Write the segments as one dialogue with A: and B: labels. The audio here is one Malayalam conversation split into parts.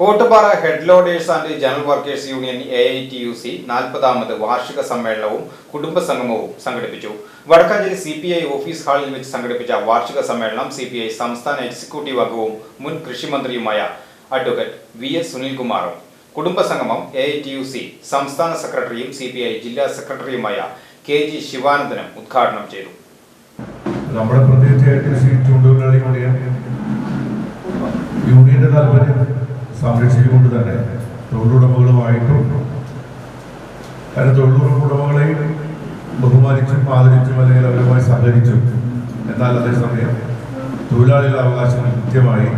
A: Ottupara head loaders and general workers union A I T U C നാൽപ്പതാമത് വാർഷിക സമ്മേളനവും കുടുംബ സംഗമവും സംഘടിപ്പിച്ചു. Vadakkanchery C P I office ഹാളിൽ വെച്ച് സംഘടിപ്പിച്ച വാർഷിക സമ്മേളനം സി പി ഐ സംസ്ഥാന എക്സിക്യൂട്ടീവ് അംഗവും മുൻ കൃഷിമന്ത്രിയുമായ അഡ്വക്കേറ്റ് വി എസ് സുനിൽകുമാറും. കുടുംബ സംഗമം A I T U C സംസ്ഥാന സെക്രട്ടറിയും സി പി ഐ ജില്ലാ സെക്രട്ടറിയുമായ കെ ജി ശിവാനന്ദനും ഉദ്ഘാടനം ചെയ്തു.
B: നമ്മുടെ യൂണിയന്റെ താല്പര്യം. സംരക്ഷിച്ചുകൊണ്ട് തന്നെ തൊഴിലുടമകളുമായിട്ടും അതിന് തൊഴിലുടമകളെയും ബഹുമാനിച്ചും ആദരിച്ചും അല്ലെങ്കിൽ അവരുമായി സഹകരിച്ചും എന്നാൽ അതേസമയം തൊഴിലാളികളുടെ അവകാശങ്ങൾ കൃത്യമായി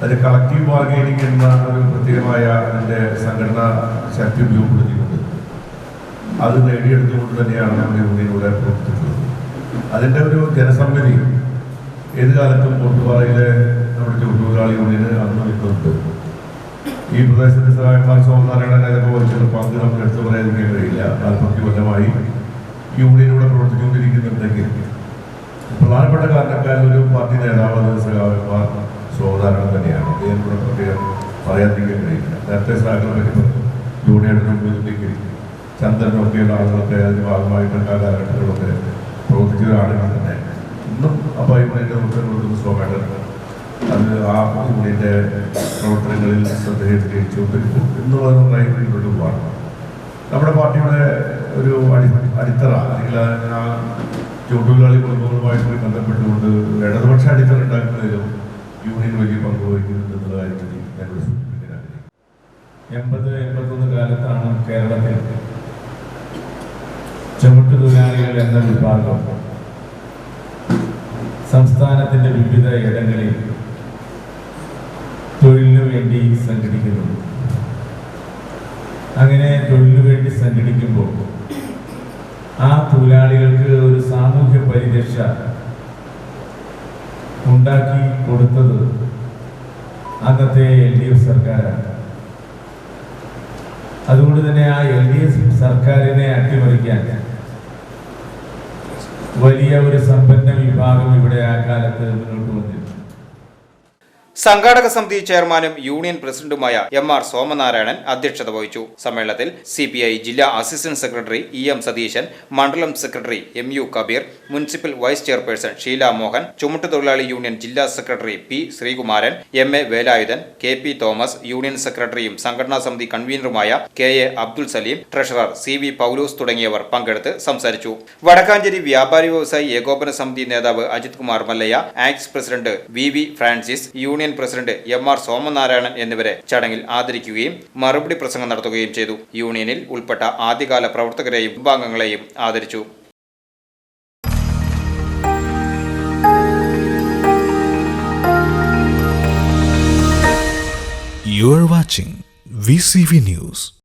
B: അതിന് കളക്റ്റീവ് ബാർഗൈനിങ് എന്ന ഒരു പ്രത്യേകമായ അതിന്റെ സംഘടനാ ശക്തി ഉപയോഗപ്പെടുത്തിയിട്ടുണ്ട് അത് നേടിയെടുത്തുകൊണ്ട് തന്നെയാണ് നമ്മുടെ യൂണിയനിലൂടെ പ്രവർത്തിച്ചിട്ടുള്ളത്. അതിന്റെ ഒരു ജനസമ്മതി ഏത് കാലത്തും കോട്ടുപാറയിലെ നമ്മുടെ തൊഴിലാളി യൂണിയന് അന്ന് നിൽക്കുന്നുണ്ട്. ഈ പ്രദേശത്തെ സഹായമാർ സോമനാരായണൻ അതൊക്കെ വഹിച്ചുള്ള പങ്ക് നമുക്ക് എടുത്തു പറയാതിരിക്കാൻ കഴിയില്ല. നാൽപ്പത്തി കൊല്ലമായി യൂണിയനിലൂടെ പ്രവർത്തിച്ചുകൊണ്ടിരിക്കുന്നുണ്ടെങ്കിൽ പ്രധാനപ്പെട്ട കാരണക്കാരിൽ ഒരു പാർട്ടി നേതാവ് സഹായമാർ സഹായന്മാർ സോമനാരായണൻ തന്നെയാണ്. അദ്ദേഹം പ്രത്യേകം പറയാതിരിക്കാൻ കഴിയില്ല. നേരത്തെ സഹായങ്ങളെ പറ്റി മുമ്പിൽ ചന്ദ്രനൊക്കെയുള്ള ആളുകളൊക്കെ അതിന്റെ ഭാഗമായിട്ടുള്ള കാലഘട്ടങ്ങളൊക്കെ പ്രവർത്തിച്ച ഒരാളുകൾ തന്നെ. ഇന്നും അപ്പോൾ നമുക്ക് കൊടുക്കുന്ന സ്വാഭാവികമാണ് അത് ആ യൂണിയന്റെ പ്രവർത്തനങ്ങളിൽ ശ്രദ്ധയിൽച്ചുകൊണ്ടിരിക്കും എന്നുള്ളത് നന്നായി മുന്നോട്ട് പോകാണ് നമ്മുടെ പാർട്ടിയുടെ ഒരു അടി അടിത്തറ അല്ലെങ്കിൽ ആ തൊഴിലാളി കുടുംബങ്ങളുമായിട്ട് ബന്ധപ്പെട്ടുകൊണ്ട് ഇടതുപക്ഷ അടിത്തറ ഉണ്ടാക്കുന്നതിലും യൂണിയൻ വലിയ പങ്ക് വഹിക്കുന്നുണ്ട് എന്നുള്ള സൂചിപ്പിക്കാൻ
C: എൺപത് എൺപത്തൊന്ന് കാലത്താണ് കേരളത്തിൽ ചുമട്ടുതൊഴിലാളികൾ എന്ന വിഭാഗം സംസ്ഥാനത്തിന്റെ വിവിധ ഇടങ്ങളിൽ തൊഴിലിനു വേണ്ടി സംഘടിക്കുന്നു. അങ്ങനെ തൊഴിലിനു വേണ്ടി സംഘടിക്കുമ്പോൾ ആ തൊഴിലാളികൾക്ക് ഒരു സാമൂഹ്യ പരിരക്ഷ ഉണ്ടാക്കി കൊടുത്തത് അന്നത്തെ എൽ ഡി എഫ് സർക്കാരാണ്. അതുകൊണ്ട് തന്നെ ആ എൽ ഡി എഫ് സർക്കാരിനെ അട്ടിമറിക്കാൻ വലിയ ഒരു സമ്പന്ന വിഭാഗം ഇവിടെ ആ കാലത്ത് മുന്നോട്ട് വന്നിരുന്നു.
A: സംഘാടക സമിതി ചെയർമാനും യൂണിയൻ പ്രസിഡന്റുമായ എം ആർ സോമനാരായണൻ അധ്യക്ഷത വഹിച്ചു. സമ്മേളനത്തിൽ സി പി ഐ ജില്ലാ assistant secretary E M Satheesan മണ്ഡലം secretary M U Kabeer municipal vice chairperson Sheela Mohan ചുമട്ടുതൊഴിലാളി union ജില്ലാ secretary P Sreekumaran M A Velayudhan K P Thomas union സെക്രട്ടറിയും സംഘടനാ സമിതി കൺവീനറുമായ K A Abdul Saleem treasurer C V Paulose തുടങ്ങിയവർ പങ്കെടുത്ത് സംസാരിച്ചു. വടക്കാഞ്ചേരി വ്യാപാരി വ്യവസായി ഏകോപന സമിതി നേതാവ് Ajith Kumar Mallayya ax president V V Francis union president M R Somanarayanan എന്നിവരെ ചടങ്ങിൽ ആദരിക്കുകയും മറുപടി പ്രസംഗം നടത്തുകയും ചെയ്തു യൂണിയനിൽ ഉൾപ്പെട്ട ആദ്യകാല പ്രവർത്തകരെയും കുടുംബാംഗങ്ങളെയും ആദരിച്ചു
D: You are watching VCV News.